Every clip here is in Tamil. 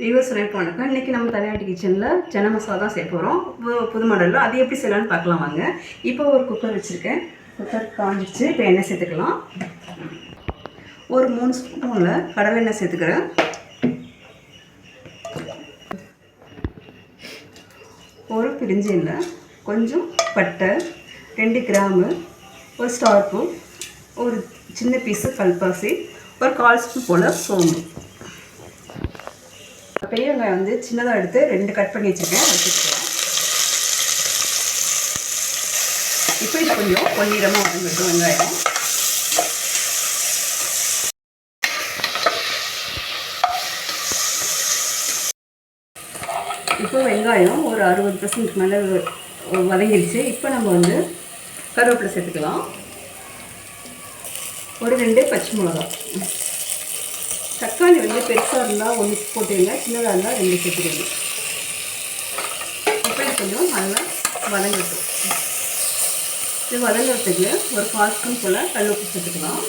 வியூவர்ஸ் வணக்கம் வணக்கம். இன்றைக்கி நம்ம தலையாட்டி கிச்சனில் சன மசாலா தான் சேர்க்க போகிறோம் புது மாடலில் அது எப்படி செய்யலாம்னு பார்க்கலாம் வாங்க. இப்போ ஒரு குக்கர் வச்சுருக்கேன். குக்கர் காஞ்சிடுச்சு. இப்போ எண்ணெய் சேர்த்துக்கலாம். ஒரு மூணு ஸ்பூனில் கடலை எண்ணெய் சேர்த்துக்கிறேன். ஒரு பிரிஞ்சு இல்லை கொஞ்சம் பட்டை ரெண்டு கிராமு ஒரு ஸ்டார்பூ ஒரு சின்ன பீஸு கல்பாசி ஒரு கால் ஸ்பூன் போல் சோம்பு. பெரிய வெங்காயம் வந்து சின்னதாக எடுத்து ரெண்டு கட் பண்ணி வச்சுருக்கேன். வச்சுக்கலாம் இப்போ இது கொஞ்சம் பொன்னிறமாக வதங்கட்டும் வெங்காயம். இப்போ வெங்காயம் ஒரு அறுபது பர்சன்ட் மேலே வதங்கிடுச்சு இப்போ நம்ம வந்து கருவேப்பிலை சேர்த்துக்கலாம். ஒரு ரெண்டு பச்சை மிளகா தக்காளி வந்து பெருசாக இருந்தால் ஒன்று போட்டுருங்க சின்னதாக இருந்தால் ரெண்டு சேர்த்துக்கோங்க. இப்போ இது கொஞ்சம் நல்லா வதங்கட்டும். இது வதங்கிறதுக்கு ஒரு கால் ஸ்பூன் போல் கல் உப்பு சேர்த்துக்கலாம்.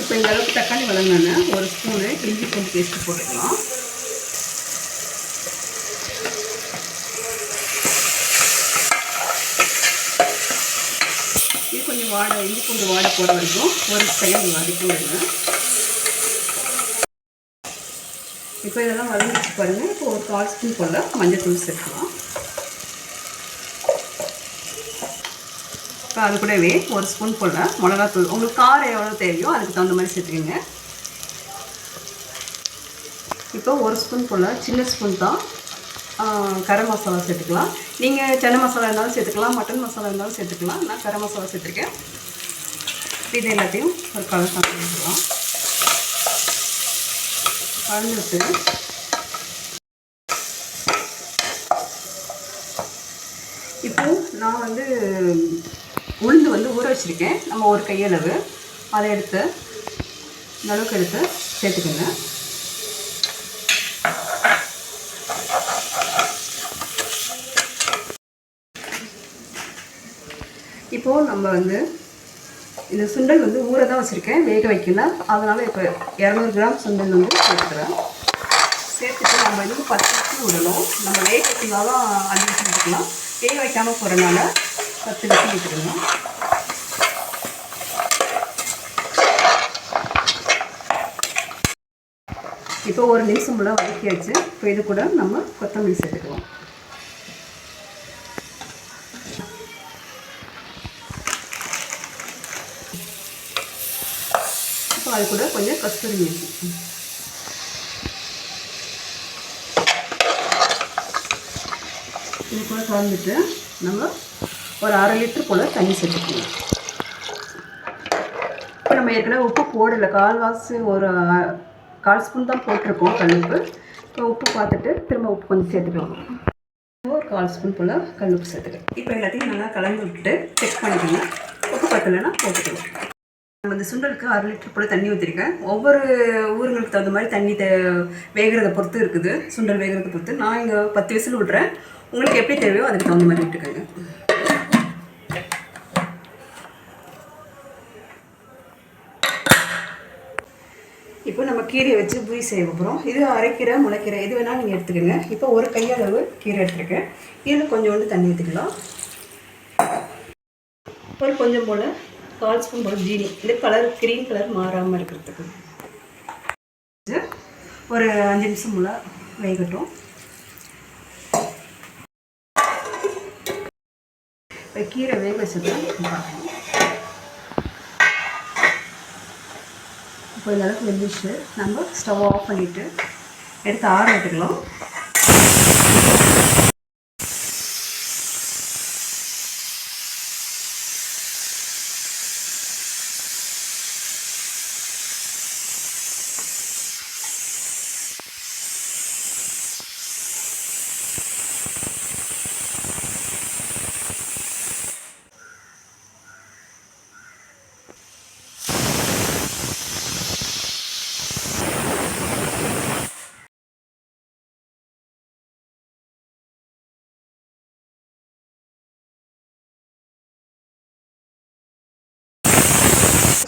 இப்போ இந்த அளவுக்கு தக்காளி வதங்கினோன்னே ஒரு ஸ்பூனு இஞ்சி பூண்டு பேஸ்ட்டு போட்டுக்கலாம் இது கொஞ்சம் வாடை இஞ்சி பூண்டு வாடை போட வரைக்கும் ஒரு செகண்ட் வதக்கி விடுங்க இப்போ இதெல்லாம் வதங்கிச்சு பாருங்கள் இப்போ ஒரு கால் ஸ்பூன் போல் மஞ்சள் தூள் சேர்க்கலாம். இப்போ அது கூடவே ஒரு ஸ்பூன் போல் மிளகாத்தூள். உங்களுக்கு காரம் எவ்வளோ தேவையோ அதுக்கு தகுந்த மாதிரி சேர்த்துக்கோங்க. இப்போ ஒரு ஸ்பூன் போல் சின்ன ஸ்பூன் தான் கரம் மசாலா சேர்த்துக்கலாம். நீங்கள் சென்னை மசாலா இருந்தாலும் சேர்த்துக்கலாம் மட்டன் மசாலா இருந்தாலும் சேர்த்துக்கலாம். நான் கரம் மசாலா சேர்த்துருக்கேன். இது எல்லாத்தையும் ஒரு கலர் கலந்துக்கலாம் கலந்துட்டு இப்போ நான் வந்து உளுந்து வந்து ஊற வச்சுருக்கேன். நம்ம ஒரு கையளவு. அதை எடுத்து இந்த அளவுக்கு எடுத்து சேர்த்துக்கோங்க. இப்போது நம்ம வந்து இந்த சுண்டல் வந்து ஊற தான் வச்சுருக்கேன் வேக வைக்கல. அதனால் இப்போ இரநூறு கிராம் சுண்டல் வந்து சேர்த்துக்கிறேன். சேர்த்துட்டு நம்ம வந்து பத்து நிமிஷம் விடணும். நம்ம வேக வைக்கனாலும் அஞ்சு நிமிஷம் விட்டுக்கலாம். வேக வைக்காமல் போகிறனால பத்து நிமிஷம் விட்டுக்கணும். இப்போ ஒரு நிமிஷம் போல் வதக்கியாச்சு. இப்போ இது கூட நம்ம கொத்தமல்லி சேர்த்துக்கலாம். அது கூட கொஞ்சம் கஸ்தூரி மேத்தி. இது கூட கலந்துட்டு நம்ம ஒரு அரை லிட்டர் போல் தண்ணி சேர்த்துக்கணும் இப்போ நம்ம ஏற்கனவே உப்பு போடலை. கால்வாசி ஒரு கால் ஸ்பூன் தான் போட்டிருக்கோம் கல்லுப்பு. இப்போ உப்பு பார்த்துட்டு திரும்ப உப்பு கொஞ்சம் சேர்த்துக்கலாம். ஒரு கால் ஸ்பூன் போல் கல்லுப்பு சேர்த்துக்கலாம். இப்போ எல்லாத்தையும் நல்லா கலந்து விட்டுட்டு செக் பண்ணிக்கணும் உப்பு பத்தலைன்னா போட்டுக்கலாம். நம்ம இந்த சுண்டலுக்கு அரை லிட்டர் போல் தண்ணி ஊற்றிருக்கேன் ஒவ்வொரு ஊருங்களுக்கு தகுந்த மாதிரி தண்ணி தே வேகிறத பொறுத்து இருக்குது. சுண்டல் வேகிறத பொறுத்து. நான் இங்கே பத்து விசில் விட்றேன். உங்களுக்கு எப்படி தேவையோ அதுக்கு தகுந்த மாதிரி விட்டுக்கோங்க. இப்போ நம்ம கீரையை வச்சு பூரி செய்ய போகிறோம் இது அரைக்கீரை முளைக்கீரை எது வேணாலும் நீங்கள் எடுத்துக்கோங்க. இப்போ ஒரு கையளவு கீரை எடுத்துருக்கேன். இதில் கொஞ்சோண்டு தண்ணி ஊற்றிக்கலாம் ஒரு கொஞ்சம் போல் கால் ஸ்பூன் போல் ஜீனி இந்த கலர் க்ரீன் கலர் மாறாமல் இருக்கிறதுக்கு. ஒரு அஞ்சு நிமிஷம் முள்ள வேகட்டும். இப்போ கீரை வேக வச்சது இப்போ இந்த அளவுக்கு வெந்துச்சு நம்ம ஸ்டவ் ஆஃப் பண்ணிவிட்டு எடுத்து ஆற விட்டுக்கலாம்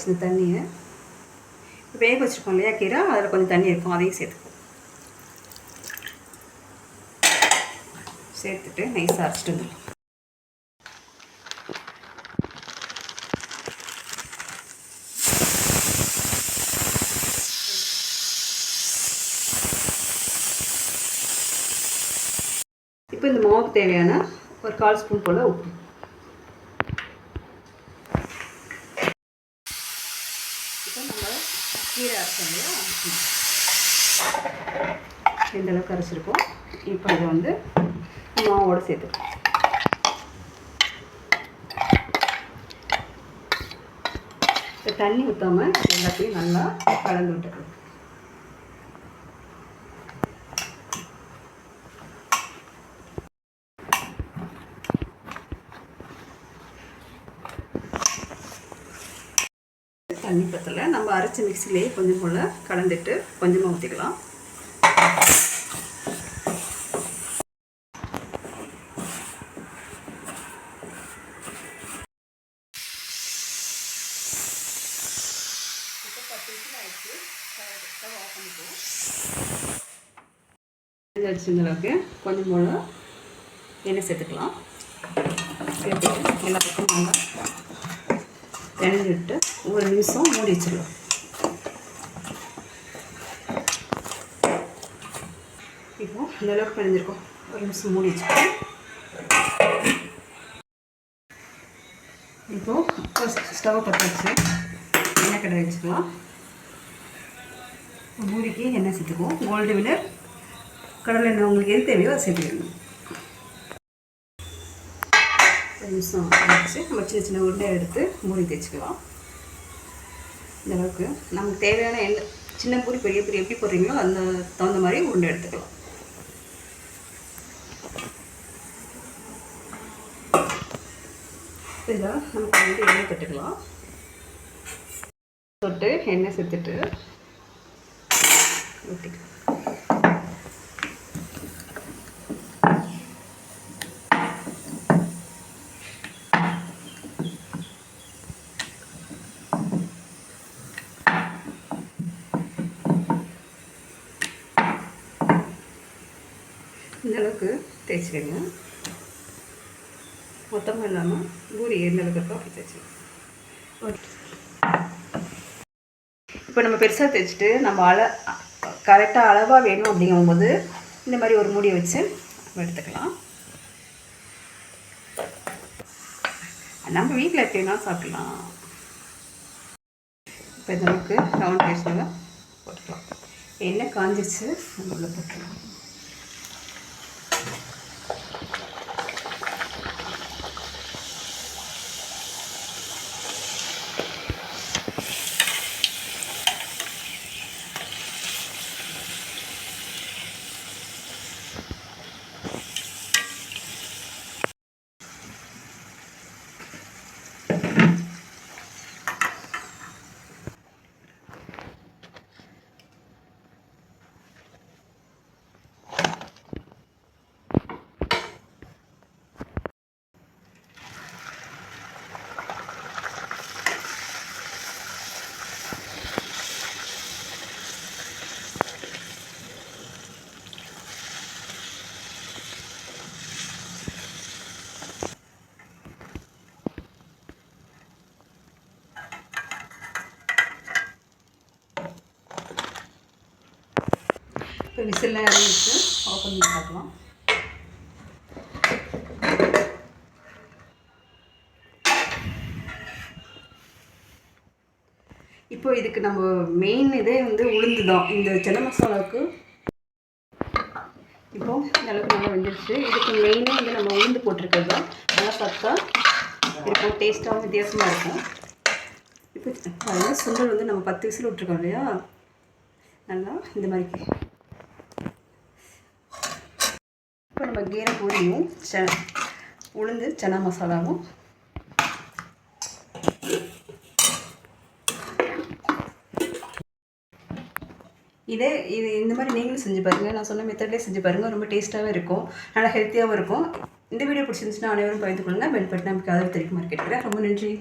இந்த தண்ணியை வேக வச்சுருக்கோம் இல்லையா கீரை? அதில் கொஞ்சம் தண்ணி இருக்கும். அதையும் சேர்த்துக்குவோம் சேர்த்துட்டு நைஸாக அரைச்சிட்டு வந்துடலாம். இப்போ இந்த மாவுக்கு தேவையான ஒரு கால் ஸ்பூன் போல் உப்பு. இப்போ நம்ம கீரை அரைச்சோம் இல்லையா? இந்த அளவுக்கு அரைச்சிருக்கோம். இப்போ இதை வந்து மாவோடு சேர்த்துக்கலாம். இப்போ தண்ணி ஊற்றாமல் எல்லாத்தையும் நல்லா கலந்து விட்டுக்கலாம். தண்ணி பத்தலை நம்ம அரைச்ச மிக்சிலேயே கொஞ்சம் போல் கலந்துட்டு கொஞ்சமாக ஊற்றிக்கலாம் அடிச்சு அளவுக்கு கொஞ்சம் போல் எண்ணெய் சேர்த்துக்கலாம். சேர்த்துட்டு எல்லா பக்கமும் நல்லா எண்ணெய் விட்டு ஒரு நிமிஷம் மூடி வச்சிடலாம். இப்போ இந்த அளவுக்கு பிணைஞ்சிருக்கோம். ஒரு நிமிஷம் மூடி வச்சுக்கோம் இப்போ ஸ்டவ் பற்ற வச்சு எண்ணெய் கடை வச்சுக்கலாம். பூரிக்கு எண்ணெய் சேர்த்துக்குவோம். கோல்டு வினர் கடலை எண்ணெய் உங்களுக்கு எது தேவையோ அதை சேர்த்துக்கணும். நிமிஷம் வச்சு நம்ம சின்ன சின்ன உருண்டை எடுத்து மூடி தேய்ச்சிக்கலாம் இந்தளவுக்கு நமக்கு தேவையான எண்ணெய் சின்ன பூரி பெரிய பூரி எப்படி போடுறீங்களோ அந்த தகுந்த மாதிரி உருண்டை எடுத்துக்கலாம். இதில் நமக்கு வந்து எண்ணெய் தொட்டுக்கலாம். தொட்டு எண்ணெய் சேர்த்துட்டு ஊற்றிக்கலாம் இந்தளவுக்கு தேய்ச்சிடுங்க மொத்தமாக இல்லாமல் பூரி எந்தளவுக்கு இருக்கோ அப்படி தேய்ச்சிடுங்க ஓகே இப்போ நம்ம பெருசாக தேய்ச்சிட்டு நம்ம அள கரெக்டாக அளவாக வேணும் அப்படிங்கும்போது இந்த மாதிரி ஒரு மூடியை வச்சு எடுத்துக்கலாம். நம்ம வீட்டில் எப்படின்னா சாப்பிடலாம். இப்போ இந்த அளவுக்கு ரவுண்ட் பேஸில் போட்டுக்கலாம். எண்ணெய் காஞ்சிச்சு நம்ம உள்ள போட்டுக்கலாம். விசில் விசில்லாம் இறங்கிட்டு ஓப்பன் பண்ணி பார்க்கலாம். இப்போ இதுக்கு நம்ம மெயின் இதே வந்து உளுந்து தான் இந்த சின்ன மசாலாவுக்கு இப்போ அளவுக்கு நல்லா வெந்துருச்சு. இதுக்கு மெயினே வந்து நம்ம உளுந்து போட்டிருக்கிறது. தான் நல்லா சத்தா இருக்கும். டேஸ்ட்டாகவும் வித்தியாசமாக இருக்கும். இப்போ பாருங்க சுண்டல் வந்து நம்ம பத்து விசில் விட்ருக்கோம் இல்லையா? நல்லா இந்த மாதிரி இப்போ நம்ம கீரை பூரியும் ச உளுந்து சனா மசாலாவும். இதே இது இந்த மாதிரி நீங்களும் செஞ்சு பாருங்கள் நான் சொன்ன மெத்தட்லேயே செஞ்சு பாருங்கள் ரொம்ப டேஸ்ட்டாகவும் இருக்கும். நல்லா ஹெல்த்தியாகவும் இருக்கும். இந்த வீடியோ பிடிச்சிருந்துச்சுன்னா அனைவரும் பகிர்ந்து கொள்ளுங்கள் பெல் பட்டன் நமக்கு அதாவது தெரிவிக்க மார்க்கெட்டுக்கிறேன் ரொம்ப நன்றி.